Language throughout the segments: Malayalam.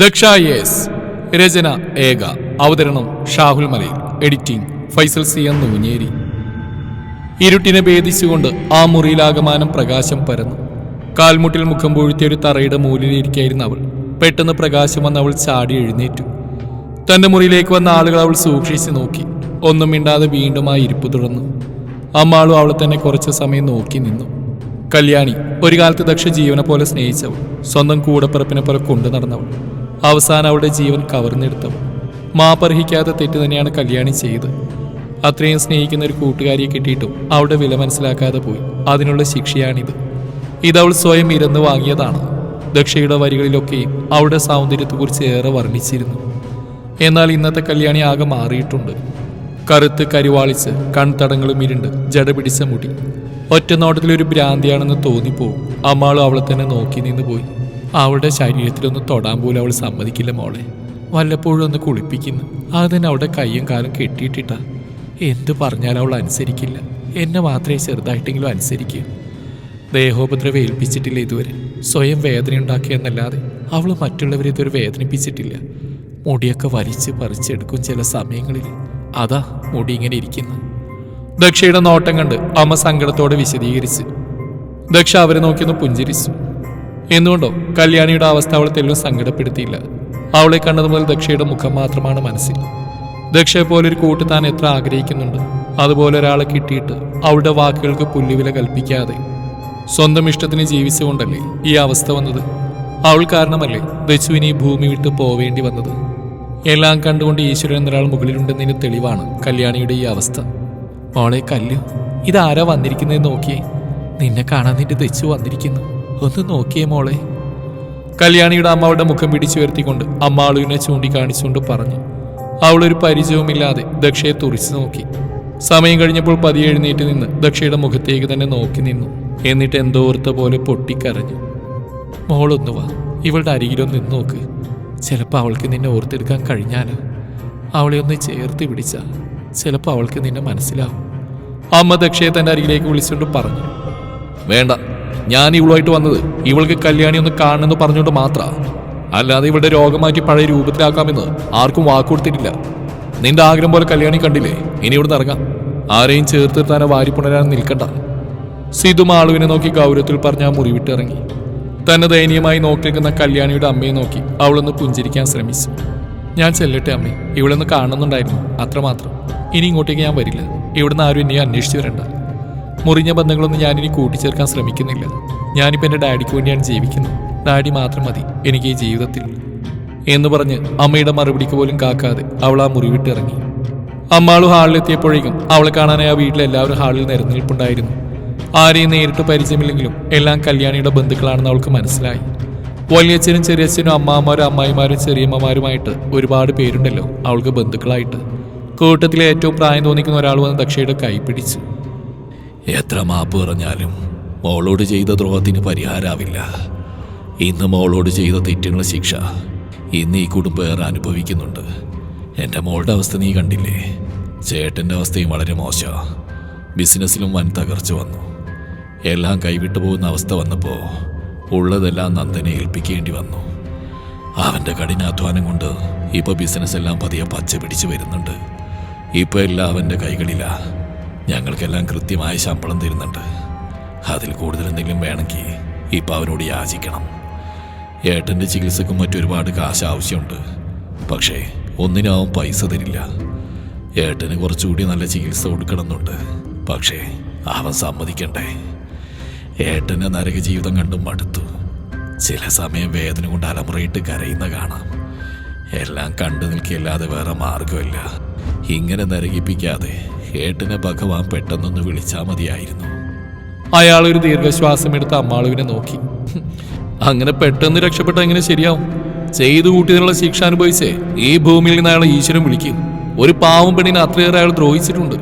ദക്ഷ എസ് രചന ഏക അവതരണം Shahul Malayil editing Faisal C N Noonjeri. ഇരുട്ടിനെ ഭേദിച്ചുകൊണ്ട് ആ മുറിയിലാകമാനം പ്രകാശം പരന്നു. കാൽമുട്ടിൽ മുഖം പൊഴുത്തിയ ഒരു തറയുടെ മൂലിലിരിക്കായിരുന്നു അവൾ. പെട്ടെന്ന് പ്രകാശം വന്ന് അവൾ ചാടി എഴുന്നേറ്റു. തന്റെ മുറിയിലേക്ക് വന്ന ആളുകൾ അവൾ സൂക്ഷിച്ച് നോക്കി. ഒന്നും മിണ്ടാതെ വീണ്ടും ആ ഇരിപ്പ് തുടർന്നു. അമ്മാളും അവളെ തന്നെ കുറച്ച് സമയം നോക്കി നിന്നു. കല്യാണി ഒരു കാലത്ത് ദക്ഷ ജീവനെ പോലെ സ്നേഹിച്ചവൾ. സ്വന്തം കൂടപ്പിറപ്പിനെ പോലെ കൊണ്ടു നടന്നവൾ. അവസാനം അവളുടെ ജീവൻ കവർന്നെടുത്തു മാപ്പർഹിക്കാത്ത തെറ്റ് തന്നെയാണ് കല്യാണി ചെയ്തത്. അത്രയും സ്നേഹിക്കുന്ന ഒരു കൂട്ടുകാരിയെ കിട്ടിയിട്ടും അവളുടെ വില മനസ്സിലാക്കാതെ പോയി. അതിനുള്ള ശിക്ഷയാണിത്. ഇതവൾ സ്വയം ഇരന്ന് വാങ്ങിയതാണ്. ദക്ഷയുടെ വരികളിലൊക്കെയും അവളുടെ സൗന്ദര്യത്തെക്കുറിച്ച് ഏറെ വർണിച്ചിരുന്നു. എന്നാൽ ഇന്നത്തെ കല്യാണി ആകെ മാറിയിട്ടുണ്ട്. കറുത്ത് കരിവാളിച്ച് കൺതടങ്ങളും ഇരുണ്ട് ജട പിടിച്ച മുടി. ഒറ്റ നോട്ടത്തിലൊരു ഭ്രാന്തിയാണെന്ന് തോന്നിപ്പോവും. അമ്മാളും അവളെ തന്നെ നോക്കി നിന്ന് പോയി. അവളുടെ ശരീരത്തിലൊന്ന് തൊടാൻ പോലും അവൾ സമ്മതിക്കില്ല മോളെ. വല്ലപ്പോഴും ഒന്ന് കുളിപ്പിക്കുന്നു. അത് തന്നെ അവളുടെ കയ്യും കാലും കെട്ടിയിട്ടിട്ടാ. എന്ത് പറഞ്ഞാലും അവൾ അനുസരിക്കില്ല. എന്നെ മാത്രമേ ചെറുതായിട്ടെങ്കിലും അനുസരിക്കൂ. ദേഹോപദ്രവം ഏൽപ്പിച്ചിട്ടില്ല ഇതുവരെ. സ്വയം വേദന വേദനയുണ്ടാക്കിയെന്നല്ലാതെ അവൾ മറ്റുള്ളവരെ ഇതുവരെ വേദനിപ്പിച്ചിട്ടില്ല. മുടിയൊക്കെ വലിച്ച് പറിച്ചെടുക്കും ചില സമയങ്ങളിൽ അതാ മുടി ഇങ്ങനെ ഇരിക്കുന്നു. ദക്ഷയുടെ നോട്ടം കണ്ട് അമ്മ സങ്കടത്തോടെ വിശദീകരിച്ച്. ദക്ഷ അവരെ നോക്കിയൊന്ന് പുഞ്ചിരിച്ചു. എന്തുകൊണ്ടോ കല്യാണിയുടെ അവസ്ഥ അവളെ തെല്ലും സങ്കടപ്പെടുത്തിയില്ല. അവളെ കണ്ടത് മുതൽ ദക്ഷയുടെ മുഖം മാത്രമാണ് മനസ്സിൽ. ദക്ഷയെ പോലെ ഒരു കൂട്ട് താൻ എത്ര ആഗ്രഹിക്കുന്നുണ്ട്. അതുപോലെ ഒരാളെ കിട്ടിയിട്ട് അവളുടെ വാക്കുകൾക്ക് പുല്ലുവില കൽപ്പിക്കാതെ. സ്വന്തം ഇഷ്ടത്തിന് ജീവിച്ചുകൊണ്ടല്ലേ ഈ അവസ്ഥ വന്നത്? അവൾ കാരണമല്ലേ ദച്ചുവിന് ഈ ഭൂമി വിട്ട് പോവേണ്ടി വന്നത്? എല്ലാം കണ്ടുകൊണ്ട് ഈശ്വരൻ എന്നൊരാൾ മുകളിലുണ്ടെന്നതിന് തെളിവാണ് കല്യാണിയുടെ ഈ അവസ്ഥ. മോളെ കല്ലു ഇതാരാ വന്നിരിക്കുന്നത് നോക്കിയേ. നിന്നെ കാണാൻ നിന്റെ ദച്ചു വന്നിരിക്കുന്നു. ഒന്ന് നോക്കിയേ മോളെ. കല്യാണിയുടെ അമ്മ അവളുടെ മുഖം പിടിച്ചു ഉയർത്തിക്കൊണ്ട് അമ്മാളുവിനെ ചൂണ്ടിക്കാണിച്ചുകൊണ്ട് പറഞ്ഞു. അവളൊരു പരിചയവുമില്ലാതെ ദക്ഷയെ തുറിച്ചു നോക്കി. സമയം കഴിഞ്ഞപ്പോൾ പതിയെ എഴുന്നേറ്റ് നിന്ന് ദക്ഷയുടെ മുഖത്തേക്ക് തന്നെ നോക്കി നിന്നു. എന്നിട്ട് എന്തോ ഓർത്ത പോലെ പൊട്ടിക്കരഞ്ഞു. മോളൊന്നു വാ ഇവളുടെ അരികിലൊന്ന് നിന്ന് നോക്ക്. ചിലപ്പോൾ അവൾക്ക് നിന്നെ ഓർത്തെടുക്കാൻ കഴിഞ്ഞാലോ? അവളെ ഒന്ന് ചേർത്ത് പിടിച്ച ചിലപ്പോൾ അവൾക്ക് നിന്നെ മനസ്സിലാവും. അമ്മ ദക്ഷയെ തന്റെ അരികിലേക്ക് വിളിച്ചുകൊണ്ട് പറഞ്ഞു. വേണ്ട ഞാൻ ഇവളുമായിട്ട് വന്നത് ഇവൾക്ക് കല്യാണി ഒന്ന് കാണണമെന്ന് പറഞ്ഞുകൊണ്ട് മാത്ര. അല്ലാതെ ഇവളുടെ രോഗം മാറ്റി പഴയ രൂപത്തിലാക്കാമെന്ന് ആർക്കും വാക്കുകൊടുത്തിട്ടില്ല നിന്റെ ആഗ്രഹം പോലെ കല്യാണി കണ്ടില്ലേ? ഇനി ഇവിടുന്ന് ഇറങ്ങാം. ആരെയും ചേർത്ത് തന്നെ വാരി പുണരാൻ നിൽക്കണ്ട. സിധു മാളുവിനെ നോക്കി ഗൗരവത്തിൽ പറഞ്ഞ ആ മുറിവിട്ടിറങ്ങി തന്നെ ദയനീയമായി നോക്കി നിൽക്കുന്ന കല്യാണിയുടെ അമ്മയെ നോക്കി അവളൊന്ന് പുഞ്ചിരിക്കാൻ ശ്രമിച്ചു. ഞാൻ ചെല്ലട്ടെ അമ്മേ ഇവളൊന്ന് കാണുന്നുണ്ടായിരുന്നു അത്രമാത്രം. ഇനി ഇങ്ങോട്ടേക്ക് ഞാൻ വരില്ല. ഇവിടുന്ന് ആരും എന്നെ അന്വേഷിച്ചു വരണ്ട. മുറിഞ്ഞ ബന്ധങ്ങളൊന്നും ഞാനിനി കൂട്ടിച്ചേർക്കാൻ ശ്രമിക്കുന്നില്ല. ഞാനിപ്പോൾ എന്റെ ഡാഡിക്ക് വേണ്ടിയാണ് ജീവിക്കുന്നത്. ഡാഡി മാത്രം മതി എനിക്ക് ഈ ജീവിതത്തിൽ. എന്ന് പറഞ്ഞ് അമ്മയുടെ മറുപടിക്ക് പോലും കാക്കാതെ അവൾ ആ മുറി വിട്ടിറങ്ങി അമ്മാളു ഹാളിലെത്തിയപ്പോഴേക്കും അവളെ കാണാനായി ആ വീട്ടിലെ എല്ലാവരും ഹാളിൽ നിരന്നിരിപ്പുണ്ടായിരുന്നു ആരെയും നേരിട്ട് പരിചയമില്ലെങ്കിലും എല്ലാം കല്യാണിയുടെ ബന്ധുക്കളാണെന്ന് അവൾക്ക് മനസ്സിലായി. വലിയച്ഛനും ചെറിയച്ഛനും അമ്മാമാരും അമ്മായിമാരും ചെറിയമ്മമാരുമായിട്ട് ഒരുപാട് പേരുണ്ടല്ലോ അവൾക്ക് ബന്ധുക്കളായിട്ട്. കൂട്ടത്തിലെ ഏറ്റവും പ്രായം തോന്നിക്കുന്ന ഒരാൾ വന്ന് ദക്ഷയുടെ കൈ പിടിച്ചു. എത്ര മാപ്പ് പറഞ്ഞാലും മോളോട് ചെയ്ത ദ്രോഹത്തിന് പരിഹാരാവില്ല. ഇന്ന് മോളോട് ചെയ്ത തെറ്റിനുള്ള ശിക്ഷ ഇന്ന് ഈ കുടുംബം ഏറെ അനുഭവിക്കുന്നുണ്ട്. എന്റെ മോളുടെ അവസ്ഥ നീ കണ്ടില്ലേ? ചേട്ടന്റെ അവസ്ഥയും വളരെ മോശമാണ് ബിസിനസ്സിലും വൻ തകർച്ച വന്നു. എല്ലാം കൈവിട്ടു പോകുന്ന അവസ്ഥ വന്നപ്പോൾ ഉള്ളതെല്ലാം നന്ദനെ ഏൽപ്പിക്കേണ്ടി വന്നു. അവന്റെ കഠിനാധ്വാനം കൊണ്ട് ഇപ്പോൾ ബിസിനസ് എല്ലാം പതിയെ പച്ച പിടിച്ചു വരുന്നുണ്ട്. ഇപ്പോൾ എല്ലാം അവന്റെ കൈകളിലാ. ഞങ്ങൾക്കെല്ലാം കൃത്യമായ ശമ്പളം തരുന്നുണ്ട്. അതിൽ കൂടുതൽ എന്തെങ്കിലും വേണമെങ്കിൽ ഇപ്പം അവനോട് യാചിക്കണം. ഏട്ടന്റെ ചികിത്സക്കും മറ്റൊരുപാട് കാശ് ആവശ്യമുണ്ട്. പക്ഷേ ഒന്നിനും അവൻ പൈസ തരില്ല. ഏട്ടന് കുറച്ചുകൂടി നല്ല ചികിത്സ കൊടുക്കണമെന്നുണ്ട്. പക്ഷേ അവൻ സമ്മതിക്കണ്ടേ. ഏട്ടന്റെ നരക ജീവിതം കണ്ടും മടുത്തു. ചില സമയം വേദന കൊണ്ട് അലമുറയിട്ട് കരയുന്ന കാണാം. എല്ലാം കണ്ടു നിൽക്കില്ലാതെ വേറെ മാർഗമില്ല ഇങ്ങനെ നരകിപ്പിക്കാതെ ഏട്ടനെ ഭഗവാൻ പെട്ടെന്നൊന്ന് വിളിച്ചാൽ മതിയായിരുന്നു. അയാൾ ഒരു ദീർഘശ്വാസം എടുത്ത് അമ്മാളുവിനെ നോക്കി. അങ്ങനെ പെട്ടെന്ന് രക്ഷപ്പെട്ട എങ്ങനെ ശരിയാവും? ചെയ്തു കൂട്ടിയതിനുള്ള ശിക്ഷ അനുഭവിച്ചേ ഈ ഭൂമിയിൽ നിന്ന് അയാളെ ഈശ്വരൻ വിളിക്കും. ഒരു പാവം പെണ്ണിനെ അത്രയേറെ അയാൾ ദ്രോഹിച്ചിട്ടുണ്ട്.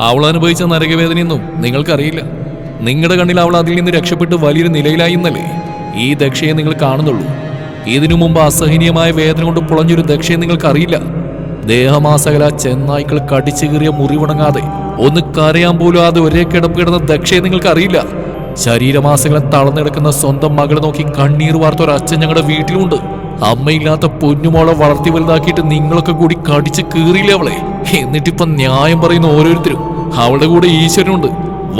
അവൾ അനുഭവിച്ച നരകവേദനയൊന്നും നിങ്ങൾക്കറിയില്ല. നിങ്ങളുടെ കണ്ണിൽ അവൾ അതിൽ നിന്ന് രക്ഷപ്പെട്ട് വലിയൊരു നിലയിലായി എന്നല്ലേ? ഈ ദക്ഷയെ നിങ്ങൾ കാണുന്നുള്ളൂ. ഇതിനു മുമ്പ് അസഹനീയമായ വേദന കൊണ്ട് പുളഞ്ഞൊരു ദക്ഷയെ നിങ്ങൾക്കറിയില്ല. ദേഹമാസകല ചെന്നായ്ക്കൾ കടിച്ചു കീറിയ മുറിവുണങ്ങാതെ ഒന്ന് കരയാൻ പോലും അത് ഒരേ കിടപ്പ് കിടന്ന ദക്ഷയെ നിങ്ങൾക്ക് അറിയില്ല ശരീരമാസകലം തളർന്നെടുക്കുന്ന സ്വന്തം മകളെ നോക്കി കണ്ണീർ വാർത്ത ഒരു അച്ഛൻ ഞങ്ങളുടെ വീട്ടിലുണ്ട്. അമ്മയില്ലാത്ത പൊന്നുമോളെ വളർത്തി വലുതാക്കിയിട്ട് നിങ്ങളൊക്കെ കൂടി കടിച്ച് കീറിയില്ലേ അവളെ? എന്നിട്ടിപ്പൊ ന്യായം പറയുന്ന ഓരോരുത്തരും അവളുടെ കൂടെ ഈശ്വരനുണ്ട്.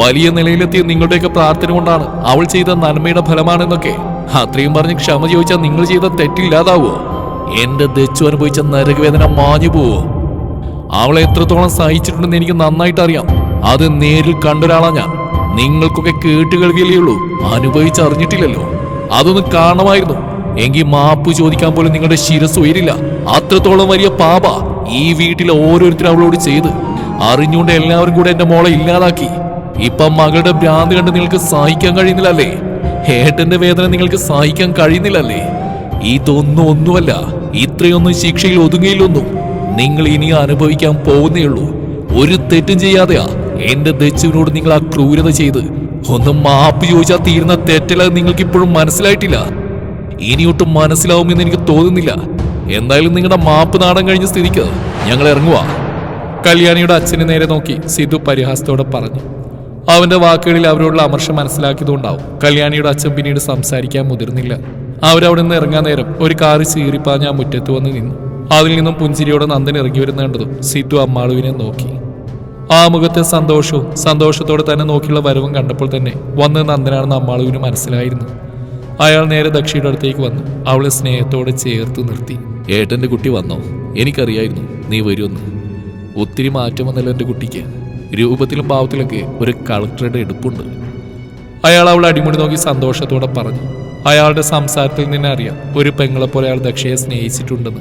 വലിയ നിലയിലെത്തിയ നിങ്ങളുടെയൊക്കെ പ്രാർത്ഥന കൊണ്ടാണ് അവൾ ചെയ്ത നന്മയുടെ ഫലമാണെന്നൊക്കെ. അത്രയും പറഞ്ഞ് ക്ഷമ ചോദിച്ചാൽ നിങ്ങൾ ചെയ്ത തെറ്റില്ലാതാവോ? എന്റെ ദച്ചു അനുഭവിച്ച നരകവേദന മാഞ്ഞു പോവോ? അവളെ എത്രത്തോളം സഹിച്ചിട്ടുണ്ടെന്ന് എനിക്ക് നന്നായിട്ട് അറിയാം അത് നേരിൽ കണ്ടൊരാളാ ഞാൻ. നിങ്ങൾക്കൊക്കെ കേട്ട് കേൾക്കുകയല്ലേ ഉള്ളൂ. അനുഭവിച്ചറിഞ്ഞിട്ടില്ലല്ലോ അതൊന്ന് കാണണമായിരുന്നു എങ്കിൽ മാപ്പ് ചോദിക്കാൻ പോലും നിങ്ങളുടെ ശിരസ് ഉയരില്ല. അത്രത്തോളം വലിയ പാപ ഈ വീട്ടിലെ ഓരോരുത്തരും അവളോട് ചെയ്ത്. അറിഞ്ഞുകൊണ്ട് എല്ലാവരും കൂടെ എന്റെ മോളെ ഇല്ലാതാക്കി. ഇപ്പൊ മകളുടെ ഭ്രാന്ത് കണ്ട് നിങ്ങൾക്ക് സഹിക്കാൻ കഴിയുന്നില്ലല്ലേ? ഏട്ടന്റെ വേദന നിങ്ങൾക്ക് സഹിക്കാൻ കഴിയുന്നില്ലല്ലേ? ഇതൊന്നും ഒന്നുമല്ല. ഇത്രയൊന്നും ശിക്ഷയിൽ ഒതുങ്ങിയില്ലൊന്നും. നിങ്ങൾ ഇനി അനുഭവിക്കാൻ പോകുന്നേ ഉള്ളൂ ഒരു തെറ്റും ചെയ്യാതെയാ എന്റെ ദച്ചുവിനോട് നിങ്ങൾ ആ ക്രൂരത ചെയ്ത്. ഒന്ന് മാപ്പ് ചോദിച്ചാൽ തീരുന്ന തെറ്റല്ല നിങ്ങൾക്ക് ഇപ്പോഴും മനസ്സിലായിട്ടില്ല. ഇനിയൊട്ടും മനസ്സിലാവുമെന്ന് എനിക്ക് തോന്നുന്നില്ല. എന്തായാലും നിങ്ങളുടെ മാപ്പ് നാടൻ കഴിഞ്ഞ സ്ഥിതിക്ക് ഞങ്ങൾ ഇറങ്ങുവാ. കല്യാണിയുടെ അച്ഛനെ നേരെ നോക്കി സിദ്ധു പരിഹാസത്തോടെ പറഞ്ഞു. അവന്റെ വാക്കുകളിൽ അവരോടുള്ള അമർഷം മനസ്സിലാക്കിയതുകൊണ്ടാവും കല്യാണിയുടെ അച്ഛൻ പിന്നീട് സംസാരിക്കാൻ മുതിർന്നില്ല. അവരവിടെ നിന്ന് ഇറങ്ങാൻ നേരം ഒരു കാറി ചീറിപ്പാഞ്ഞ് ആ മുറ്റത്ത് വന്ന് നിന്നു. അതിൽ നിന്നും പുഞ്ചിരിയോടെ നന്ദൻ ഇറങ്ങി വരുന്ന കണ്ടതും സിദ്ധു അമ്മാളുവിനെ നോക്കി. ആ മുഖത്തെ സന്തോഷവും സന്തോഷത്തോടെ തന്നെ നോക്കിയുള്ള വരവും കണ്ടപ്പോൾ തന്നെ വന്ന് നന്ദനാണെന്ന് അമ്മാളുവിന് മനസ്സിലായിരുന്നു. അയാൾ നേരെ ദക്ഷിയുടെ അടുത്തേക്ക് വന്നു. അവളെ സ്നേഹത്തോടെ ചേർത്ത് നിർത്തി. ഏട്ടന്റെ കുട്ടി വന്നോ? എനിക്കറിയായിരുന്നു നീ വരുമെന്ന്. ഒത്തിരി മാറ്റം വന്നല്ലോ എന്റെ കുട്ടിക്ക്. രൂപത്തിലും ഭാവത്തിലൊക്കെ ഒരു കളക്ടറുടെ എടുപ്പുണ്ട്. അയാൾ അവളെ അടിമുടി നോക്കി സന്തോഷത്തോടെ പറഞ്ഞു. അയാളുടെ സംസാരത്തിൽ നിന്ന് അറിയാം. ഒരു പെങ്ങളെ പോലെ അയാൾ ദക്ഷയെ സ്നേഹിച്ചിട്ടുണ്ടെന്ന്.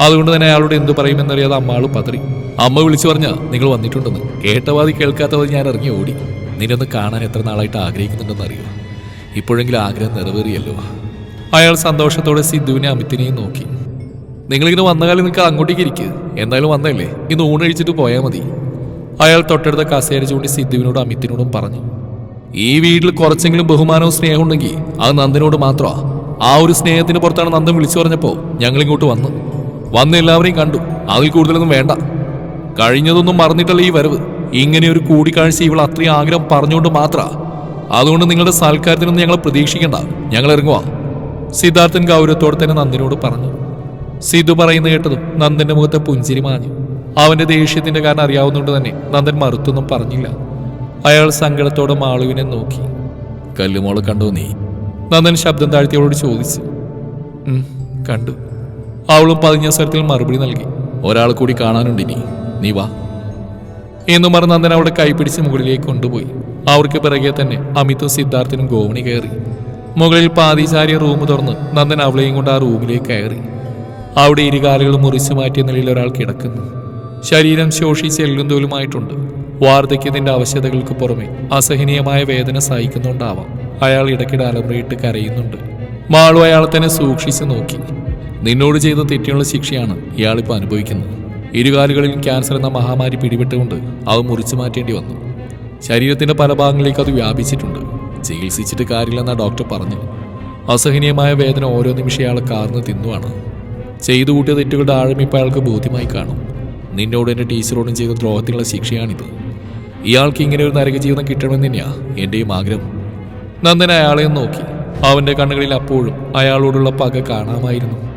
അതുകൊണ്ട് തന്നെ അയാളോട് എന്തു പറയുമെന്നറിയാതെ അമ്മാൾ പതറി. അമ്മ വിളിച്ചു പറഞ്ഞ നിങ്ങൾ വന്നിട്ടുണ്ടെന്ന്. കേട്ടവാതി കേൾക്കാത്തവാതി ഞാൻ ഇറങ്ങി ഓടി. നിന്നൊന്ന് കാണാൻ എത്ര നാളായിട്ട് ആഗ്രഹിക്കുന്നുണ്ടെന്ന് അറിയോ? ഇപ്പോഴെങ്കിലും ആഗ്രഹം നിറവേറിയല്ലോ. അയാൾ സന്തോഷത്തോടെ സിദ്ധുവിനെ അമിത്തിനെയും നോക്കി. നിങ്ങളിങ്ങനെ വന്ന കാലം നിങ്ങൾക്ക് അങ്ങോട്ടേക്ക് ഇരിക്കുക എന്തായാലും വന്നല്ലേ ഇന്ന് ഊണഴിച്ചിട്ട് പോയാൽ മതി. അയാൾ തൊട്ടടുത്ത കസേര ചൂണ്ടി സിദ്ധുവിനോടും അമിത്തിനോടും പറഞ്ഞു. ഈ വീട്ടിൽ കുറച്ചെങ്കിലും ബഹുമാനവും സ്നേഹം ഉണ്ടെങ്കിൽ അത് നന്ദനോട് മാത്രമാ. ആ ഒരു സ്നേഹത്തിന് പുറത്താണ് നന്ദൻ വിളിച്ചു പറഞ്ഞപ്പോ ഞങ്ങൾ ഇങ്ങോട്ട് വന്നു. വന്ന് എല്ലാവരെയും കണ്ടു. അതിൽ കൂടുതലൊന്നും വേണ്ട. കഴിഞ്ഞതൊന്നും മറന്നിട്ടല്ല ഈ വരവ്. ഇങ്ങനെ ഒരു കൂടിക്കാഴ്ച ഇവൾ അത്രയും ആഗ്രഹം പറഞ്ഞുകൊണ്ട് മാത്ര. അതുകൊണ്ട് നിങ്ങളുടെ സൽക്കാരത്തിനൊന്നും ഞങ്ങൾ പ്രതീക്ഷിക്കണ്ട. ഞങ്ങൾ ഇറങ്ങുവാ. സിദ്ധാർത്ഥൻ ഗൗരവത്തോടെ തന്നെ നന്ദിനോട് പറഞ്ഞു. സിദ്ധു പറയുന്ന കേട്ടതും നന്ദന്റെ മുഖത്തെ പുഞ്ചിരി മാഞ്ഞു. അവന്റെ ദേഷ്യത്തിന്റെ കാരണം അറിയാവുന്നതുകൊണ്ട് തന്നെ നന്ദൻ മറുത്തൊന്നും പറഞ്ഞില്ല. അയാൾ സങ്കടത്തോടെ മാളുവിനെ നോക്കി. കല്ലുമോളെ കണ്ടോ നീ. നന്ദൻ ശബ്ദം താഴ്ത്തി അവളോട് ചോദിച്ചു കണ്ടു. അവളും പതിഞ്ഞ സ്വരത്തിൽ മറുപടി നൽകി. ഒരാൾ കൂടി കാണാനുണ്ട് ഇനി. നീ വാ. എന്നു പറഞ്ഞ് നന്ദൻ അവളുടെ കൈപിടിച്ച് മുകളിലേക്ക് കൊണ്ടുപോയി. അവർക്ക് പിറകെ തന്നെ അമിതും സിദ്ധാർത്ഥനും ഗോവണി കയറി. മുകളിൽ പാതിചാരിയ റൂം തുറന്ന് നന്ദൻ അവളെയും കൊണ്ട് ആ റൂമിലേക്ക് കയറി. അവിടെ ഇരുകാലുകൾ മുറിച്ചു മാറ്റിയ നിലയിൽ ഒരാൾ കിടക്കുന്നു. ശരീരം ശോഷിച്ച് എല്ലും തോലുമായിട്ടുണ്ട്. വാർദ്ധക്യത്തിന്റെ ആവശ്യതകൾക്ക് പുറമെ അസഹനീയമായ വേദന സഹിക്കുന്നുണ്ടാവാം. അയാൾ ഇടയ്ക്കിടെ അലമുറയിട്ട് കരയുന്നുണ്ട്. മാളു അയാളെ തന്നെ സൂക്ഷിച്ചു നോക്കി. നിന്നോട് ചെയ്ത തെറ്റിനുള്ള ശിക്ഷയാണ് ഇയാളിപ്പോൾ അനുഭവിക്കുന്നത്. ഇരുകാലുകളിൽ ക്യാൻസർ എന്ന മഹാമാരി പിടിപെട്ടുകൊണ്ട് അവ മുറിച്ചു മാറ്റേണ്ടി വന്നു. ശരീരത്തിന്റെ പല ഭാഗങ്ങളിലേക്ക് അത് വ്യാപിച്ചിട്ടുണ്ട്. ചികിത്സിച്ചിട്ട് കാര്യമില്ലെന്ന ഡോക്ടർ പറഞ്ഞു. അസഹനീയമായ വേദന ഓരോ നിമിഷം അയാളെ കാർന്ന് തിന്നുവാണ്. ചെയ്തു കൂട്ടിയ തെറ്റുകളുടെ ആഴം ഇപ്പോൾ അയാൾക്ക് ബോധ്യമായി കാണും. നിന്നോട് എന്റെ ടീച്ചറോടും ചെയ്ത ദ്രോഹത്തിനുള്ള ശിക്ഷയാണിത്. ഇയാൾക്ക് ഇങ്ങനെ ഒരു നരക ജീവിതം കിട്ടണമെന്ന് തന്നെയാ എന്റെയും ആഗ്രഹം. നന്ദൻ അയാളെ നോക്കി. അവന്റെ കണ്ണുകളിൽ അപ്പോഴും അയാളോടുള്ള പക കാണാമായിരുന്നു.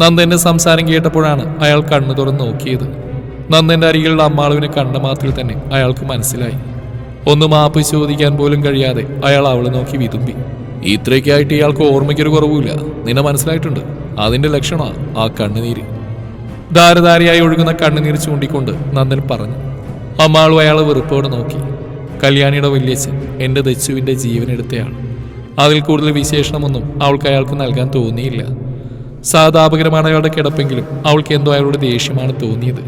നന്ദന്റെ സംസാരം കേട്ടപ്പോഴാണ് അയാൾ കണ്ണു തുറന്ന് നോക്കിയത്. നന്ദന്റെ അരികിലുള്ള അമ്മാളുവിനെ കണ്ട മാത്രം തന്നെ അയാൾക്ക് മനസ്സിലായി. ഒന്ന് മാപ്പ് ചോദിക്കാൻ പോലും കഴിയാതെ അയാൾ അവളെ നോക്കി വിതുമ്പി. ഇത്രയ്ക്കായിട്ട് ഇയാൾക്ക് ഓർമ്മയ്ക്കൊരു കുറവുമില്ല. നിന്നെ മനസ്സിലായിട്ടുണ്ട്. അതിന്റെ ലക്ഷണമാണ് ആ കണ്ണുനീര്. ധാരധാരയായി ഒഴുകുന്ന കണ്ണുനീർ ചൂണ്ടിക്കൊണ്ട് നന്ദൻ പറഞ്ഞു. അമ്മാളു അയാളെ വെറുപ്പോടെ നോക്കി. കല്യാണിയുടെ വല്യച്ഛൻ എന്റെ ദച്ചുവിന്റെ ജീവനെടുത്തയാണ്. അതിൽ കൂടുതൽ വിശേഷണമൊന്നും അവൾക്ക് അയാൾക്ക് നൽകാൻ തോന്നിയില്ല. സാധാപകരമാണ് അയാളുടെ കിടപ്പെങ്കിലും അവൾക്ക് എന്തോ അയാളുടെ ദേഷ്യമാണ് തോന്നിയത്.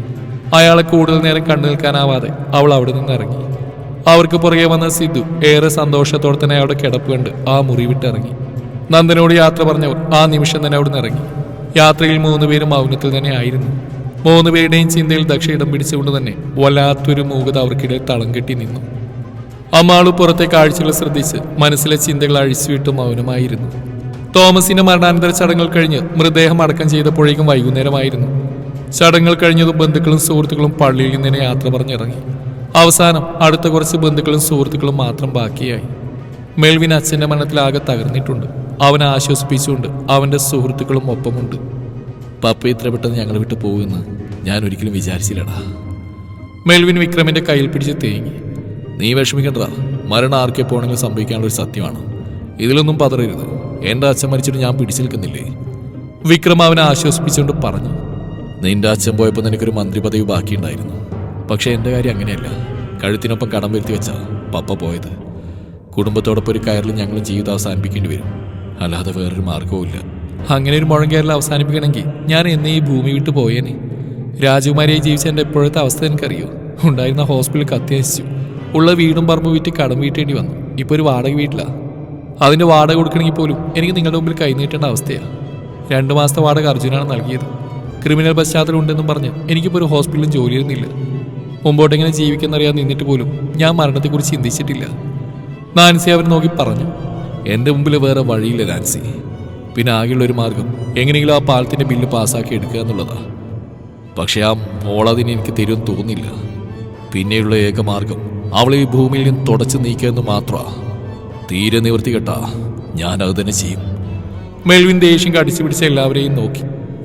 അയാളെ കൂടുതൽ നേരം കണ്ടു നിൽക്കാനാവാതെ അവൾ അവിടെ നിന്ന് ഇറങ്ങി. അവർക്ക് പുറകെ വന്ന സിദ്ധു ഏറെ സന്തോഷത്തോടെ തന്നെ അയാളുടെ കിടപ്പ് കണ്ട് ആ മുറി വിട്ടിറങ്ങി. നന്ദനോട് യാത്ര പറഞ്ഞവർ ആ നിമിഷം തന്നെ അവിടെ നിന്ന് ഇറങ്ങി. യാത്രയിൽ മൂന്നുപേരും മൗനത്തിൽ തന്നെ ആയിരുന്നു. മൂന്ന് പേരുടെയും ചിന്തയിൽ ദക്ഷ ഇടം പിടിച്ചുകൊണ്ട് തന്നെ വല്ലാത്തൊരു മൂകത അവർക്കിടയിൽ തളം കെട്ടി നിന്നു. അമ്മാൾ പുറത്തെ കാഴ്ചകൾ ശ്രദ്ധിച്ച് മനസ്സിലെ ചിന്തകൾ അഴിച്ചുവിട്ട് മൗനമായിരുന്നു. തോമസിന്റെ മരണാനന്തര ചടങ്ങുകൾ കഴിഞ്ഞ് മൃതദേഹം അടക്കം ചെയ്തപ്പോഴേക്കും വൈകുന്നേരമായിരുന്നു. ചടങ്ങുകൾ കഴിഞ്ഞതും ബന്ധുക്കളും സുഹൃത്തുക്കളും പള്ളിയിൽ നിന്ന് യാത്ര പറഞ്ഞിറങ്ങി. അവസാനം അടുത്ത കുറച്ച് ബന്ധുക്കളും സുഹൃത്തുക്കളും മാത്രം ബാക്കിയായി. മെൽവിൻ അച്ഛന്റെ മരണത്തിലാകെ തകർന്നിട്ടുണ്ട്. അവനെ ആശ്വസിപ്പിച്ചുകൊണ്ട് അവന്റെ സുഹൃത്തുക്കളും ഒപ്പമുണ്ട്. പപ്പ ഇത്ര പെട്ടെന്ന് ഞങ്ങൾ വിട്ടു പോകുമെന്ന് ഞാൻ ഒരിക്കലും വിചാരിച്ചില്ലടാ. മെൽവിൻ വിക്രമിന്റെ കയ്യിൽ പിടിച്ച് തേങ്ങി. നീ വിഷമിക്കണ്ട മരണം ആർക്കെപ്പോണെങ്കിലും സംഭവിക്കാനുള്ള ഒരു സത്യമാണ്. ഇതിലൊന്നും പതറരുത്. എന്റെ അച്ഛൻ മരിച്ചിട്ട് ഞാൻ പിടിച്ചു നിൽക്കുന്നില്ലേ? വിക്രം അവനെ ആശ്വസിപ്പിച്ചുകൊണ്ട് പറഞ്ഞു. നിന്റെ അച്ഛൻ പോയപ്പോൾ നിനക്കൊരു മന്ത്രി പദവി ബാക്കിയുണ്ടായിരുന്നു. പക്ഷേ എന്റെ കാര്യം അങ്ങനെയല്ല. കഴുത്തിനൊപ്പം കടം വരുത്തി വെച്ചാ പപ്പ പോയത്. കുടുംബത്തോടൊപ്പം ഒരു കയറിൽ ഞങ്ങൾ ജീവിതം അവസാനിപ്പിക്കേണ്ടി വരും. അല്ലാതെ വേറൊരു മാർഗവും ഇല്ല അങ്ങനെ ഒരു മുഴം കേരളം അവസാനിപ്പിക്കണമെങ്കിൽ ഞാൻ എന്നേ ഈ ഭൂമി വിട്ടു പോയേനെ. രാജകുമാരിയായി ജീവിച്ച എന്റെ ഇപ്പോഴത്തെ അവസ്ഥ എനിക്കറിയോ? ഉണ്ടായിരുന്ന ഹോസ്പിറ്റലിൽ കത്തിയച്ചു ഉള്ള വീടും പറമ്പ് വിറ്റ് കടം വീട്ടേണ്ടി വന്നു. ഇപ്പോൾ ഒരു വാടക വീട്ടിലാണ് അതിന്റെ വാടക കൊടുക്കണമെങ്കിൽ പോലും എനിക്ക് നിങ്ങളുടെ മുമ്പിൽ കൈനീട്ടേണ്ട അവസ്ഥയാണ് രണ്ട് മാസത്തെ വാടക അർജുനാണ് നൽകിയത്. ക്രിമിനൽ പശ്ചാത്തലം ഉണ്ടെന്നും പറഞ്ഞ് എനിക്കിപ്പോൾ ഒരു ഹോസ്പിറ്റലിൽ ജോലി ചെയ്യുന്നില്ല മുമ്പോട്ടെങ്ങനെ ജീവിക്കുന്നറിയാൻ നിന്നിട്ട് പോലും ഞാൻ മരണത്തെക്കുറിച്ച് ചിന്തിച്ചിട്ടില്ല. നാൻസി അവരെ നോക്കി പറഞ്ഞു എന്റെ മുമ്പിൽ വേറെ വഴിയില്ല നാൻസി. പിന്നെ ആകെയുള്ള ഒരു മാർഗം എങ്ങനെയെങ്കിലും ആ പാലത്തിന്റെ ബില്ല് പാസ്സാക്കി എടുക്കുക എന്നുള്ളതാ. പക്ഷേ ആ മോളതിന് എനിക്ക് തരുമെന്ന് തോന്നില്ല പിന്നെയുള്ള ഏക മാർഗം അവളെ ഈ ഭൂമിയിൽ നിന്ന് തുടച്ചു നീക്കുക എന്ന് മാത്രമാ തീരെ നിവർത്തി കേട്ടാ. ഞാൻ അത് തന്നെ ചെയ്യും. മെൽവിൻ ദേഷ്യം കടിച്ചു പിടിച്ച എല്ലാവരെയും നോക്കി.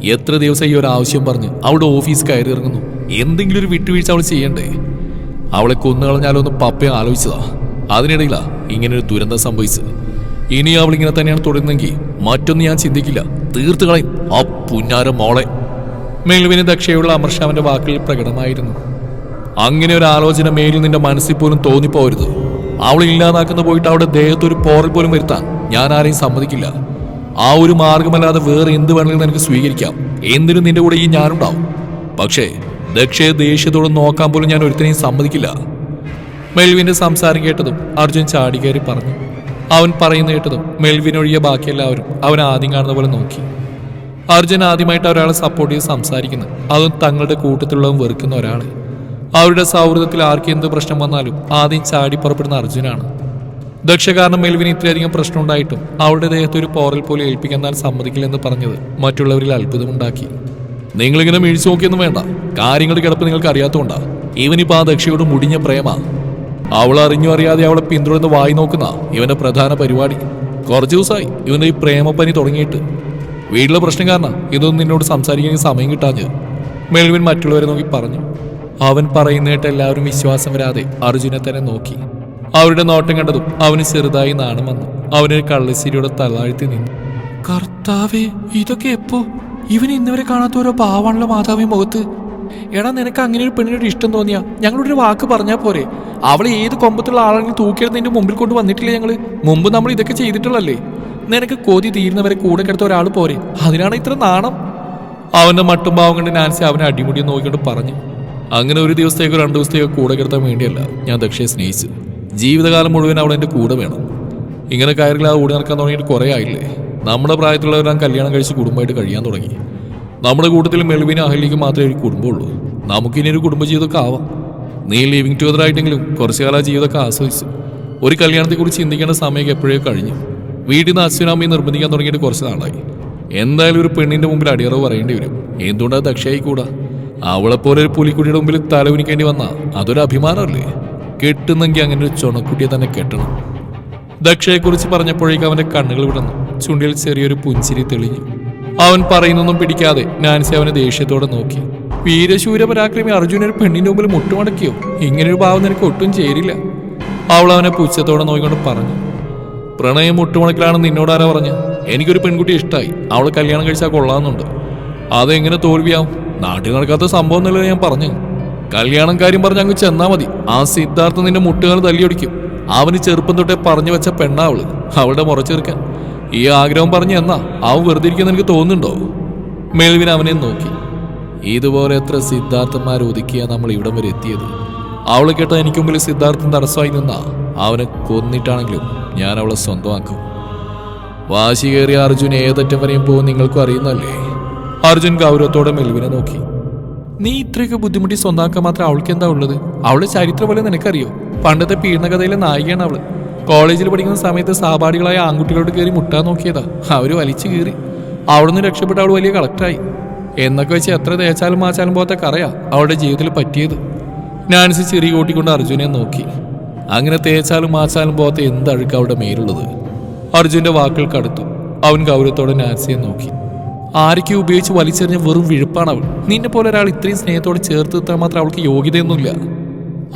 എത്ര ദിവസം ഈ ഒരു ആവശ്യം പറഞ്ഞ് അവളുടെ ഓഫീസ് കയറി ഇറങ്ങുന്നു. എന്തെങ്കിലും ഒരു വിട്ടുവീഴ്ച അവൾ ചെയ്യണ്ടേ? അവളെ കൊന്നുകളഞ്ഞാലോ എന്ന് പപ്പയെ ആലോചിച്ചതാ. അതിനിടയിലാ ഇങ്ങനൊരു ദുരന്തം സംഭവിച്ചത്. ഇനി അവൾ ഇങ്ങനെ തന്നെയാണ് തുടരുന്നെങ്കിൽ മറ്റൊന്നും ഞാൻ ചിന്തിക്കില്ല. തീർത്തു കളയും. ആ പുന്നാര മോളെ. മേലുവിന് ദക്ഷയുള്ള അമർഷ അവന്റെ വാക്കുകളിൽ പ്രകടമായിരുന്നു. അങ്ങനെ ഒരു ആലോചന മേലിൽ നിന്റെ മനസ്സിൽ പോലും തോന്നിപ്പോരുത്. അവൾ ഇല്ലാതാക്കുന്ന പോയിട്ട് അവളുടെ ദേഹത്ത് ഒരു പോറൽ പോലും വരുത്താൻ ഞാൻ ആരെയും സമ്മതിക്കില്ല. ആ ഒരു മാർഗമല്ലാതെ വേറെ എന്ത് വേണമെങ്കിലും നിനക്ക് സ്വീകരിക്കാം. എന്തിനും നിന്റെ കൂടെ ഈ ഞാനുണ്ടാവും. പക്ഷേ ദക്ഷയെ ദേഷ്യത്തോടെ നോക്കാൻ പോലും ഞാൻ ഒരുത്തിനെയും സമ്മതിക്കില്ല. മെൽവിന്റെ സംസാരം കേട്ടതും അർജുൻ ചാടികേറി പറഞ്ഞു. അവൻ പറയുന്ന കേട്ടതും മെൽവിൻ ബാക്കി എല്ലാവരും അവൻ ആദ്യം കാണുന്ന പോലെ നോക്കി. അർജുൻ ആദ്യമായിട്ട് ഒരാളെ സപ്പോർട്ട് ചെയ്ത് സംസാരിക്കുന്നു. അതും തങ്ങളുടെ കൂട്ടത്തിലുള്ളവൻ വെറുക്കുന്ന ഒരാളെ. അവരുടെ സൗഹൃദത്തിൽ ആർക്ക് എന്ത് പ്രശ്നം വന്നാലും ആദ്യം ചാടി പുറപ്പെടുന്ന അർജുനാണ്. ദക്ഷ കാരണം മെൽവിന് ഇത്രയധികം പ്രശ്നം ഉണ്ടായിട്ടും അവളുടെ ദേഹത്ത് ഒരു പോറൽ പോലെ ഏൽപ്പിക്കാൻ താൻ സമ്മതിക്കില്ലെന്ന് പറഞ്ഞത് മറ്റുള്ളവരിൽ അത്ഭുതമുണ്ടാക്കി. നിങ്ങളിങ്ങനെ മിഴിച്ചു നോക്കിയൊന്നും വേണ്ട. കാര്യങ്ങൾ കിടപ്പ് നിങ്ങൾക്ക് അറിയാത്തതുകൊണ്ടാണ് ഇവനിപ്പോ ആ ദക്ഷയോട് മുടിഞ്ഞ പ്രേമ. അവൾ അറിഞ്ഞു അറിയാതെ അവളെ പിന്തുടർന്ന് വായി നോക്കുന്ന ഇവന്റെ പ്രധാന പരിപാടി. കുറച്ച് ദിവസമായി ഇവന്റെ ഈ പ്രേമപ്പനി തുടങ്ങിയിട്ട്. വീട്ടിലെ പ്രശ്നം കാരണം ഇതൊന്നും നിന്നോട് സംസാരിക്കാൻ സമയം കിട്ടാഞ്ഞത് മെൽവിൻ മറ്റുള്ളവരെ നോക്കി പറഞ്ഞു. അവൻ പറയുന്നേട്ട് എല്ലാവരും വിശ്വാസം വരാതെ അർജുനെ തന്നെ നോക്കി. അവരുടെ നോട്ടം കണ്ടതും അവന് ചെറുതായി നാണം വന്നു. അവനൊരു കള്ളശ്ശേരിയുടെ തലാഴ്ത്തി നിന്നു. കർത്താവേ ഇതൊക്കെ എപ്പോ? ഇവൻ ഇന്നുവരെ കാണാത്ത ഓരോ പാവാണല്ലോ മാതാവി മുഖത്ത്. എടാ നിനക്ക് അങ്ങനെ ഒരു പെണ്ണിനോട് ഇഷ്ടം തോന്നിയാ? ഞങ്ങളൊരു വാക്ക് പറഞ്ഞാൽ പോരെ. അവൾ ഏത് കൊമ്പത്തുള്ള ആളാണെങ്കിലും തൂക്കിയെടുത്ത് നിന്റെ മുമ്പിൽ കൊണ്ട് വന്നിട്ടില്ല ഞങ്ങൾ? മുമ്പ് നമ്മൾ ഇതൊക്കെ ചെയ്തിട്ടുള്ളല്ലേ നിനക്ക് കൊതി തീരുന്നവരെ കൂടെ കിടത്ത ഒരാൾ പോരെ. അതിനാണ് ഇത്ര നാണം. അവന്റെ മട്ടും ഭാവം കണ്ട് നാൻസി അവനെ അടിമുടി നോക്കിക്കൊണ്ട് പറഞ്ഞു. അങ്ങനെ ഒരു ദിവസത്തേക്കോ രണ്ടു ദിവസത്തേക്കോ കൂടെ കിടത്താൻ വേണ്ടിയല്ല ഞാൻ ദക്ഷയെ സ്നേഹിച്ചു ജീവിതകാലം മുഴുവൻ അവൾ എന്റെ കൂടെ വേണം. ഇങ്ങനെ കയറില്ലാതെ ഓടി നടക്കാൻ തുടങ്ങിയിട്ട് കുറേ ആയില്ലേ? നമ്മുടെ പ്രായത്തിലുള്ളവരാൻ കല്യാണം കഴിച്ച് കുടുംബമായിട്ട് കഴിയാൻ തുടങ്ങി. നമ്മുടെ കൂട്ടത്തിൽ മെൽവിനും അഹലിക്ക് മാത്രമേ ഒരു കുടുംബമുള്ളൂ. നമുക്കിനി ഒരു കുടുംബജീവിതമൊക്കെ ആവാം. നീ ലിവിങ് ടുഗദർ ആയിട്ടെങ്കിലും കുറച്ചു കാലം ജീവിതമൊക്കെ ആസ്വദിച്ചു. ഒരു കല്യാണത്തെക്കുറിച്ച് ചിന്തിക്കേണ്ട സമയമൊക്കെ എപ്പോഴേ കഴിഞ്ഞു. വീട്ടിൽ നിന്ന് അച്ഛനമ്മയും നിർബന്ധിക്കാൻ തുടങ്ങിയിട്ട് കുറച്ച് നാളായി. എന്തായാലും ഒരു പെണ്ണിന്റെ മുമ്പിൽ അടിയറവ് പറയേണ്ടി വരും. എന്തുകൊണ്ടാ ദക്ഷയായി കൂടാ അവളെപ്പോലെ ഒരു പുലിക്കുട്ടിയുടെ മുമ്പിൽ തലവിനിക്കേണ്ടി വന്നാ? അതൊരു അഭിമാനമല്ലേ? കെട്ടുന്നെങ്കിൽ അങ്ങനെ ഒരു ചുണക്കുട്ടിയെ തന്നെ കെട്ടണം. ദക്ഷയെക്കുറിച്ച് പറഞ്ഞപ്പോഴേക്കും അവന്റെ കണ്ണുകൾ വിടന്നു ചുണ്ടിൽ ചെറിയൊരു പുഞ്ചിരി തെളിഞ്ഞു. അവൻ പറയുന്നൊന്നും പിടിക്കാതെ നാൻസി അവനെ ദേഷ്യത്തോടെ നോക്കി. വീരശൂര പരാക്രമി അർജുന ഒരു പെണ്ണിന്റെ മുമ്പിൽ മുട്ടുമടക്കിയോ? ഇങ്ങനൊരു ഭാവം നിനക്ക് ഒട്ടും ചേരില്ല. അവൾ അവനെ പുച്ഛത്തോടെ നോക്കിക്കൊണ്ട് പറഞ്ഞു. പ്രണയം മുട്ടുമണക്കിലാണെന്ന് നിന്നോട് ആരാ പറഞ്ഞ്? എനിക്കൊരു പെൺകുട്ടി ഇഷ്ടമായി അവൾ കല്യാണം കഴിച്ചാൽ കൊള്ളാമെന്നുണ്ട്. അതെങ്ങനെ തോൽവിയാവും? നാട്ടിൽ നടക്കാത്ത സംഭവം എന്നല്ലേ ഞാൻ പറഞ്ഞു. കല്യാണം കാര്യം പറഞ്ഞ് അങ്ങ് ചെന്നാ മതി. ആ സിദ്ധാർത്ഥ നിന്റെ മുട്ടുകാൽ തല്ലിയൊടിക്കും. അവന് ചെറുപ്പം തൊട്ടേ പറഞ്ഞു വെച്ച പെണ്ണാവൾ അവളുടെ മുറച്ചെറുക്കാൻ ഈ ആഗ്രഹം പറഞ്ഞു എന്നാ? അവൻ വെറുതെ ഇരിക്കുന്ന എനിക്ക് തോന്നുന്നുണ്ടോ? മെൽവിൻ അവനെ നോക്കി. ഇതുപോലെ എത്ര സിദ്ധാർത്ഥന്മാർ ഒതുക്കിയാ നമ്മൾ ഇവിടം വരെ എത്തിയത്? അവളെ കേട്ട എനിക്ക് മുമ്പിൽ സിദ്ധാർത്ഥൻ തടസ്സമായി നിന്നാ. അവനെ കൊന്നിട്ടാണെങ്കിലും ഞാൻ അവളെ സ്വന്തമാക്കും. വാശി കയറിയ അർജുൻ ഏതറ്റം വരെയും പോകും നിങ്ങൾക്കും അറിയുന്നല്ലേ അർജുൻ ഗൗരവത്തോടെ മെൽവിനെ നോക്കി. നീ ഇത്രയൊക്കെ ബുദ്ധിമുട്ടി സ്വന്തമാക്കാൻ മാത്രം അവൾക്ക് എന്താ ഉള്ളത്? അവളെ ചരിത്രം പോലെ നിനക്കറിയോ? പണ്ടത്തെ പീഡനകഥയിലെ നായികയാണ് അവൾ. കോളേജിൽ പഠിക്കുന്ന സമയത്ത് സഹപാഠികളായ ആൺകുട്ടികളോട് കയറി മുട്ടാൻ നോക്കിയതാ. അവർ വലിച്ചു കീറി. അവിടുന്ന് രക്ഷപ്പെട്ട് അവൾ വലിയ കളക്ടറായി. എന്നൊക്കെ വെച്ച് എത്ര തേച്ചാലും മാച്ചാലും പോകാത്ത കറയാ അവളുടെ ജീവിതത്തിൽ പറ്റിയത്. നാൻസി ചെറിയ കൂട്ടിക്കൊണ്ട് അർജുനെ നോക്കി. അങ്ങനെ തേച്ചാലും മാച്ചാലും പോകാത്ത എന്ത് അഴുക്ക് അവളുടെ മേലുള്ളത്. അർജുന്റെ വാക്കുകൾക്ക് അടുത്തു അവൻ ഗൗരവത്തോടെ നാൻസിയെ നോക്കി. ആരൊക്കെ ഉപയോഗിച്ച് വലിച്ചെറിഞ്ഞ വെറും വിഴുപ്പാണ് അവൾ. നിന്നെ പോലെ ഒരാൾ ഇത്രയും സ്നേഹത്തോടെ ചേർത്ത് നിർത്താൻ മാത്രം അവൾക്ക് യോഗ്യതയൊന്നുമില്ല.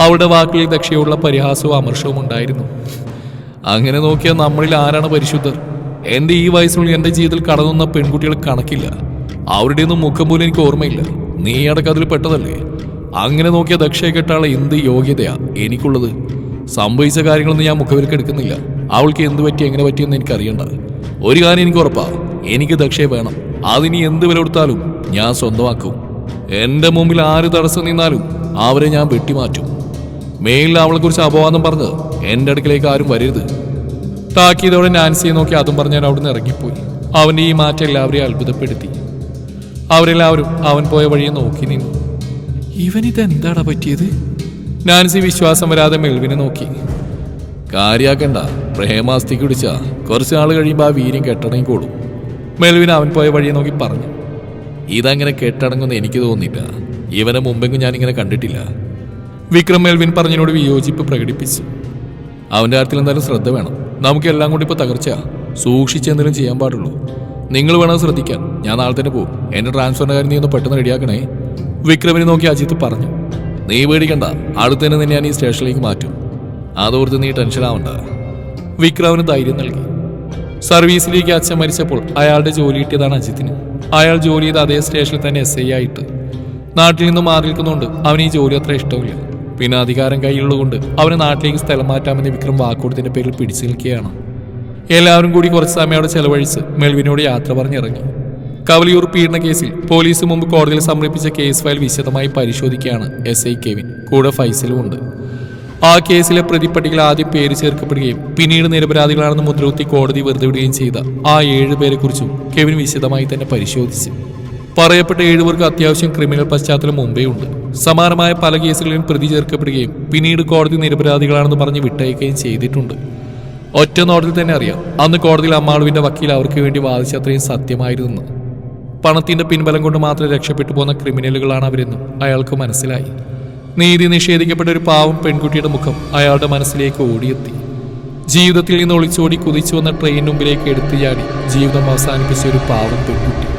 അവളുടെ വാക്കുകളിൽ ദക്ഷയോടുള്ള പരിഹാസവും അമർഷവും ഉണ്ടായിരുന്നു. അങ്ങനെ നോക്കിയാൽ നമ്മളിൽ ആരാണ് പരിശുദ്ധർ? എന്റെ ഈ വയസ്സിനുള്ളിൽ എന്റെ ജീവിതത്തിൽ കടന്നുന്ന പെൺകുട്ടികൾ കണക്കില്ല. അവരുടെ ഒന്നും മുഖം പോലും എനിക്ക് ഓർമ്മയില്ല. നീ അടക്കം അതിൽ പെട്ടതല്ലേ? അങ്ങനെ നോക്കിയ ദക്ഷയെ കെട്ടാളെ എന്ത് യോഗ്യതയാ എനിക്കുള്ളത്? സംഭവിച്ച കാര്യങ്ങളൊന്നും ഞാൻ മുഖവിലേക്ക് എടുക്കുന്നില്ല. അവൾക്ക് എന്ത് പറ്റി എങ്ങനെ പറ്റിയെന്ന് എനിക്ക് അറിയണ്ട ഒരു കാര്യം എനിക്ക് ഉറപ്പാ. എനിക്ക് ദക്ഷയെ വേണം. അതിനി എന്ത് വില കൊടുത്താലും ഞാൻ സ്വന്തമാക്കും. എന്റെ മുമ്പിൽ ആര് തടസ്സം നിന്നാലും അവരെ ഞാൻ വെട്ടിമാറ്റും. മേലിൽ അവളെക്കുറിച്ച് അപവാദം പറഞ്ഞ് എന്റെ അടുക്കലേക്ക് ആരും വരരുത്. താക്കിയതോടെ നാൻസിയെ നോക്കി അതും പറഞ്ഞ് ഞാൻ അവിടുന്ന് ഇറങ്ങിപ്പോയി. അവന്റെ ഈ മാറ്റം എല്ലാവരെയും അത്ഭുതപ്പെടുത്തി. അവരെല്ലാവരും അവൻ പോയ വഴിയെ നോക്കി നിന്നു. ഇവനിത് എന്താടാ പറ്റിയത്? നാൻസി വിശ്വാസം വരാതെ മെൽവിനെ നോക്കി. കാര്യാക്കണ്ട പ്രേമാസ്തി കുടിച്ച കുറച്ച് നാൾ കഴിയുമ്പോൾ ആ വീര്യം കെട്ടടങ്ങിക്കോളും മെൽവിൻ അവൻ പോയ വഴിയെ നോക്കി പറഞ്ഞു. ഇതങ്ങനെ കെട്ടടങ്ങുമെന്ന് എനിക്ക് തോന്നിയില്ല. ഇവനെ മുമ്പെങ്കിലും ഞാനിങ്ങനെ കണ്ടിട്ടില്ല. വിക്രം മെൽവിൻ പറഞ്ഞതിനോട് വിയോജിപ്പ് പ്രകടിപ്പിച്ചു. അവന്റെ കാര്യത്തിൽ എന്തായാലും ശ്രദ്ധ വേണം. നമുക്ക് എല്ലാം കൂടി ഇപ്പൊ തകർച്ച സൂക്ഷിച്ച് എന്തെങ്കിലും ചെയ്യാൻ പാടുള്ളൂ. നിങ്ങൾ വേണം ശ്രദ്ധിക്കാൻ. ഞാൻ നാളെ തന്നെ പോകും എന്റെ ട്രാൻസ്ഫറിന്റെ കാര്യം നീ ഒന്ന് പെട്ടെന്ന് റെഡിയാക്കണേ. വിക്രമിനെ നോക്കി അജിത്ത് പറഞ്ഞു. നീ പേടിക്കണ്ട. അടുത്ത് തന്നെ ഞാൻ ഈ സ്റ്റേഷനിലേക്ക് മാറ്റും. അതോർത്ത് നീ ടെൻഷൻ ആവണ്ട. വിക്രമിന് ധൈര്യം നൽകി. സർവീസിലേക്ക് അച്ഛൻ മരിച്ചപ്പോൾ അയാളുടെ ജോലി കിട്ടിയതാണ് അജിത്തിന്. അയാൾ ജോലി ചെയ്ത അതേ സ്റ്റേഷനിൽ തന്നെ എസ് ഐ ആയിട്ട്. നാട്ടിൽ നിന്ന് മാറി നിൽക്കുന്നതുകൊണ്ട് അവന് ഈ ജോലി അത്ര ഇഷ്ടമില്ല. പിന്നെ അധികാരം കയ്യിലുള്ളതുകൊണ്ട് അവന് നാട്ടിലേക്ക് സ്ഥലം മാറ്റാമെന്ന് വിക്രം വാക്കുകൊടുത്തിന്റെ പേരിൽ പിടിച്ചു നിൽക്കുകയാണ്. എല്ലാവരും കൂടി കുറച്ച് സമയം അവിടെ ചെലവഴിച്ച് മെൽവിനോട് യാത്ര പറഞ്ഞിറങ്ങി. കവലിയൂർ പീഡന കേസിൽ പോലീസ് മുമ്പ് കോടതിയിൽ സമർപ്പിച്ച കേസ് ഫയൽ വിശദമായി പരിശോധിക്കുകയാണ് എസ് ഐ കെവിൻ. കൂടെ ഫൈസലും ഉണ്ട്. ആ കേസിലെ പ്രതിപ്പട്ടികയിൽ ആദ്യം പേര് ചേർക്കപ്പെടുകയും പിന്നീട് നിരപരാധികളാണെന്ന് മുദ്രകുത്തി കോടതി വെറുതെ വിടുകയും ചെയ്ത ആ ഏഴ് പേരെക്കുറിച്ചും കെവിൻ വിശദമായി തന്നെ പരിശോധിച്ചു. പറയപ്പെട്ട ഏഴുപേർക്ക് അത്യാവശ്യം ക്രിമിനൽ പശ്ചാത്തലം മുമ്പേ ഉണ്ട്. സമാനമായ പല കേസുകളിലും പ്രതി ചേർക്കപ്പെടുകയും പിന്നീട് കോടതി നിരപരാധികളാണെന്ന് പറഞ്ഞ് വിട്ടയക്കുകയും ചെയ്തിട്ടുണ്ട്. ഒറ്റ നോട്ടത്തിൽ തന്നെ അറിയാം അന്ന് കോടതിയിൽ അമ്മാളുവിന്റെ വക്കീൽ അവർക്ക് വേണ്ടി വാദിച്ച അത്രയും സത്യമായിരുന്നു. പണത്തിന്റെ പിൻബലം കൊണ്ട് മാത്രം രക്ഷപ്പെട്ടു പോകുന്ന ക്രിമിനലുകളാണ് അവരെന്നും അയാൾക്ക് മനസ്സിലായി. നീതി നിഷേധിക്കപ്പെട്ട ഒരു പാവം പെൺകുട്ടിയുടെ മുഖം അയാളുടെ മനസ്സിലേക്ക് ഓടിയെത്തി. ജീവിതത്തിൽ നിന്ന് ഒളിച്ചോടി കുതിച്ചു വന്ന ട്രെയിൻ മുമ്പിലേക്ക് എടുത്തു ചാടി ജീവിതം അവസാനിപ്പിച്ച ഒരു പാവം പെൺകുട്ടി.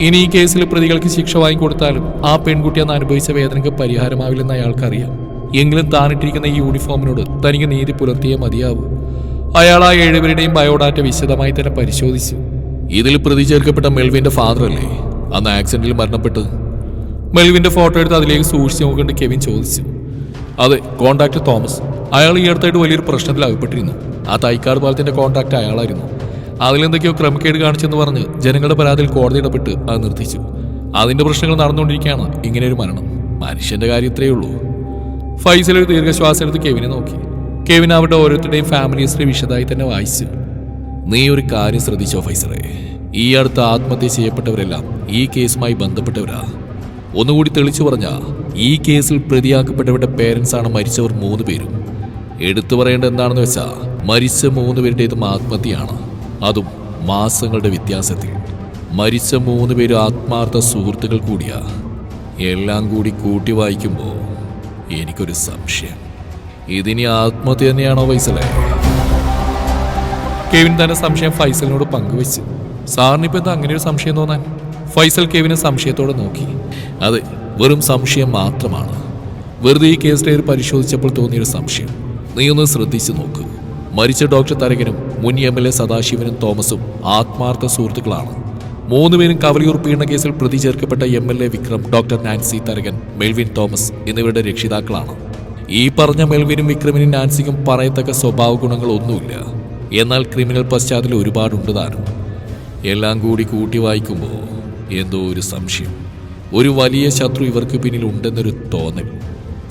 ഇനി ഈ കേസിൽ പ്രതികൾക്ക് ശിക്ഷ വാങ്ങിക്കൊടുത്താലും ആ പെൺകുട്ടി അന്ന് അനുഭവിച്ച വേദനയ്ക്ക് പരിഹാരമാവില്ലെന്ന് അയാൾക്കറിയാം. എങ്കിലും താനിട്ടിരിക്കുന്ന ഈ യൂണിഫോമിനോട് തനിക്ക് നീതി പുലർത്തിയേ മതിയാവൂ. അയാൾ ആ ഏഴുപേരുടെയും ബയോഡാറ്റ വിശദമായി തന്നെ പരിശോധിച്ചു. ഇതിൽ പ്രതി ചേർക്കപ്പെട്ട മെൽവിന്റെ ഫാദർ അല്ലേ അന്ന് ആക്സിഡന്റിൽ മരണപ്പെട്ട്? മെൽവിന്റെ ഫോട്ടോ എടുത്ത് അതിലേക്ക് സൂക്ഷിച്ച് നോക്കേണ്ട കെവിൻ ചോദിച്ചു. അതെ കോണ്ടാക്ട് തോമസ്. അയാൾ ഈ അടുത്തായിട്ട് വലിയൊരു പ്രശ്നത്തിൽ അകപ്പെട്ടിരുന്നു. ആ തൈക്കാട് പാലത്തിന്റെ കോണ്ടാക്ട് അയാളായിരുന്നു. അതിലെന്തൊക്കെയോ ക്രമക്കേട് കാണിച്ചെന്ന് പറഞ്ഞ് ജനങ്ങളുടെ പരാതിയിൽ കോടതി ഇടപെട്ട് അത് നിർത്തിച്ചു അതിന്റെ പ്രശ്നങ്ങൾ നടന്നുകൊണ്ടിരിക്കുകയാണ് ഇങ്ങനെ ഒരു മരണം. മനുഷ്യന്റെ കാര്യം ഇത്രയേ ഉള്ളൂ. ഫൈസൽ ഒരു ദീർഘശ്വാസം എടുത്ത് കെവിനെ നോക്കി. കെവിൻ അവരുടെ ഓരോരുത്തരുടെയും ഫാമിലി ഹിസ്റ്ററി വിശദമായി തന്നെ വായിച്ചു. നീ ഒരു കാര്യം ശ്രദ്ധിച്ചോ ഫൈസറെ ഈ അടുത്ത് ആത്മഹത്യ ചെയ്യപ്പെട്ടവരെല്ലാം ഈ കേസുമായി ബന്ധപ്പെട്ടവരാ. ഒന്നുകൂടി തെളിച്ചു പറഞ്ഞ ഈ കേസിൽ പ്രതിയാക്കപ്പെട്ടവരുടെ പേരൻസ് ആണ് മരിച്ചവർ മൂന്ന് പേരും. എടുത്തു പറയേണ്ടത് എന്താണെന്ന് വെച്ചാൽ മരിച്ച മൂന്ന് പേരുടേതും ആത്മഹത്യയാണ്. അതും മാസങ്ങളുടെ വ്യത്യാസത്തിൽ. മരിച്ച മൂന്ന് പേര് ആത്മാർത്ഥ സുഹൃത്തുക്കൾ കൂടിയാ. എല്ലാം കൂടി കൂട്ടി വായിക്കുമ്പോൾ എനിക്കൊരു സംശയം. ഇതിനി ആത്മഹത്യ തന്നെയാണോ ഫൈസലെ? കെവിൻ തന്റെ സംശയം ഫൈസലിനോട് പങ്കുവെച്ച്. സാറിനിപ്പോ എന്താ അങ്ങനെ ഒരു സംശയം തോന്നാൻ? ഫൈസൽ കെവിനെ സംശയത്തോടെ നോക്കി. അതെ വെറും സംശയം മാത്രമാണ്. വെറുതെ ഈ കേസ് ഡയറി പരിശോധിച്ചപ്പോൾ തോന്നിയൊരു സംശയം. നീ ഒന്ന് ശ്രദ്ധിച്ചു നോക്കൂ. മരിച്ച ഡോക്ടർ തരകനും മുൻ എം എൽ എ സദാശിവനും തോമസും ആത്മാർത്ഥ സുഹൃത്തുക്കളാണ്. മൂന്നുപേരും കവലിയൂർ പീഡന കേസിൽ പ്രതി ചേർക്കപ്പെട്ട M L A Vikram doctor Nancy Tharakan Melvin Thomas എന്നിവരുടെ രക്ഷിതാക്കളാണ്. ഈ പറഞ്ഞ മെൽവിനും വിക്രമിനും നാൻസിക്കും പറയത്തക്ക സ്വഭാവ ഗുണങ്ങളൊന്നുമില്ല എന്നാൽ ക്രിമിനൽ പശ്ചാത്തലം ഒരുപാടുണ്ട് താനും. എല്ലാം കൂടി കൂട്ടി വായിക്കുമ്പോൾ എന്തോ ഒരു സംശയം. ഒരു വലിയ ശത്രു ഇവർക്ക് പിന്നിൽ ഉണ്ടെന്നൊരു തോന്നൽ.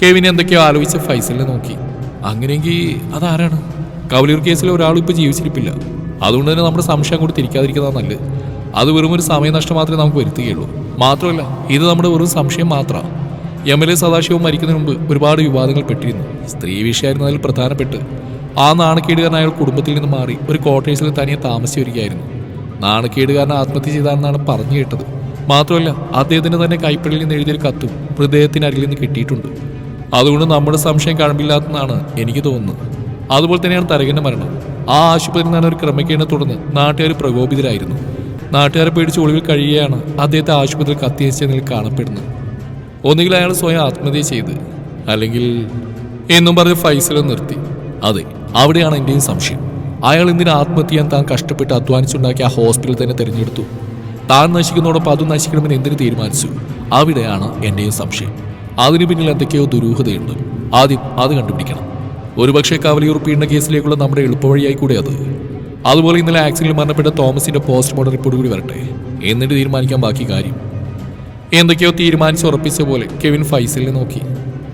കെവിൻ എന്തൊക്കെയോ ആലോചിച്ച് ഫൈസലിനെ നോക്കി. അങ്ങനെയെങ്കിൽ അതാരാണ്? കവലൂർ കേസിൽ ഒരാളും ഇപ്പോൾ ജീവിച്ചിരിപ്പില്ല. അതുകൊണ്ട് തന്നെ നമ്മുടെ സംശയം കൂടി തിരിക്കാതിരിക്കുന്നതാണ് നല്ലത്. അത് വെറും ഒരു സമയനഷ്ടം മാത്രമേ നമുക്ക് വരുത്തുകയുള്ളൂ. മാത്രമല്ല ഇത് നമ്മുടെ വെറും സംശയം മാത്രമാണ് എം എൽ എ സദാശിവം മരിക്കുന്നതിന് മുമ്പ് ഒരുപാട് വിവാദങ്ങൾ പെട്ടിരുന്നു. സ്ത്രീ വിഷയമായിരുന്നു അതിൽ പ്രധാനപ്പെട്ട്. ആ നാണക്കേടുകാരൻ അയാൾ കുടുംബത്തിൽ നിന്ന് മാറി ഒരു ക്വാർട്ടേഴ്സിൽ തനിയെ താമസിച്ചു വരികയായിരുന്നു നാണക്കേടുകാരൻ ആത്മഹത്യ ചെയ്താണെന്നാണ് പറഞ്ഞു കേട്ടത്. മാത്രമല്ല അദ്ദേഹത്തിന് തന്നെ കൈപ്പടിയിൽ നിന്ന് എഴുതിയൊരു കത്തും ഹൃദയത്തിനരികിൽ നിന്ന് കിട്ടിയിട്ടുണ്ട്. അതുകൊണ്ട് നമ്മുടെ സംശയം കഴമ്പില്ലാത്തതാണ് എനിക്ക് തോന്നുന്നത്. അതുപോലെ തന്നെയാണ് തരകന്റെ മരണം. ആ ആശുപത്രിയിൽ നിന്നാണ് ഒരു ക്രമക്കേടിനെ തുടർന്ന് നാട്ടുകാർ പ്രകോപിതരായിരുന്നു. നാട്ടുകാരെ പേടിച്ച് ഒളിവിൽ കഴിയുകയാണ് അദ്ദേഹത്തെ ആശുപത്രിയിൽ കത്തിയച്ചതിൽ കാണപ്പെടുന്നത്. ഒന്നുകിൽ അയാൾ സ്വയം ആത്മഹത്യ ചെയ്ത് അല്ലെങ്കിൽ എന്നും പറഞ്ഞ് ഫൈസലെ നിർത്തി. അതെ അവിടെയാണ് എന്റെയും സംശയം. അയാൾ എന്തിനു ആത്മഹത്യ താൻ കഷ്ടപ്പെട്ട് അധ്വാനിച്ചുണ്ടാക്കിയ ആ ഹോസ്പിറ്റൽ തന്നെ തിരഞ്ഞെടുത്തു. താൻ നശിക്കുന്നതോടൊപ്പം അതും നശിക്കണമെന്ന് എന്തിനു തീരുമാനിച്ചു? അവിടെയാണ് എന്റെയും സംശയം. അതിനു പിന്നിൽ എന്തൊക്കെയോ ദുരൂഹതയുണ്ട്. ആദ്യം അത് കണ്ടുപിടിക്കണം. ഒരുപക്ഷെ കവലിയൂർ പീഡന കേസിലേക്കുള്ള നമ്മുടെ എളുപ്പവഴിയായി കൂടെ അത്. അതുപോലെ ഇന്നലെ ആക്സിഡന്റിൽ മരണപ്പെട്ട തോമസിന്റെ പോസ്റ്റ്മോർട്ടം റിപ്പോർട്ട് കൂടി വരട്ടെ. എന്നിട്ട് തീരുമാനിക്കാൻ ബാക്കി കാര്യം. എന്തൊക്കെയോ തീരുമാനിച്ച് ഉറപ്പിച്ച പോലെ കെവിൻ ഫൈസലിനെ നോക്കി.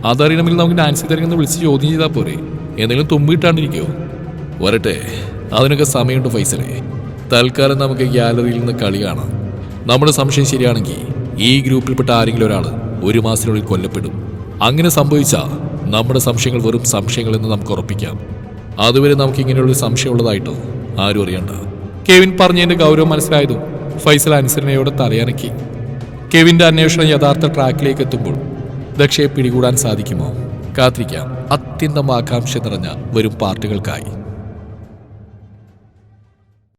അതറിയണമെങ്കിൽ നമുക്ക് നാൻസി തരങ്ങെന്ന് വിളിച്ച് ചോദ്യം ചെയ്താൽ പോരെ. എന്തെങ്കിലും തുമ്പിട്ടാണ്ടിരിക്കോ വരട്ടെ. അതിനൊക്കെ സമയമുണ്ട് ഫൈസലെ. തൽക്കാലം നമുക്ക് ഗ്യാലറിയിൽ നിന്ന് കളി കാണാം. നമ്മുടെ സംശയം ശരിയാണെങ്കിൽ ഈ ഗ്രൂപ്പിൽപ്പെട്ട ആരെങ്കിലും ഒരാൾ ഒരു മാസത്തിനുള്ളിൽ കൊല്ലപ്പെടും. അങ്ങനെ സംഭവിച്ചാൽ നമ്മുടെ സംശയങ്ങൾ വെറും സംശയങ്ങളെന്ന് നമുക്ക് ഉറപ്പിക്കാം. അതുവരെ നമുക്ക് ഇങ്ങനെയുള്ള സംശയമുള്ളതായിട്ടോ? ആരും അറിയണ്ട. കെവിൻ പറഞ്ഞതിന്റെ ഗൗരവം മനസ്സിലായതും ഫൈസൽ അനുസരണയോടെ തലയനക്കി. കെവിന്റെ അന്വേഷണം യഥാർത്ഥ ട്രാക്കിലേക്ക് എത്തുമ്പോൾ ദക്ഷയെ പിടികൂടാൻ സാധിക്കുമോ? കാത്തിരിക്കാം. അത്യന്തം ആകാംക്ഷ നിറഞ്ഞ വരും പാർട്ടികൾക്കായി.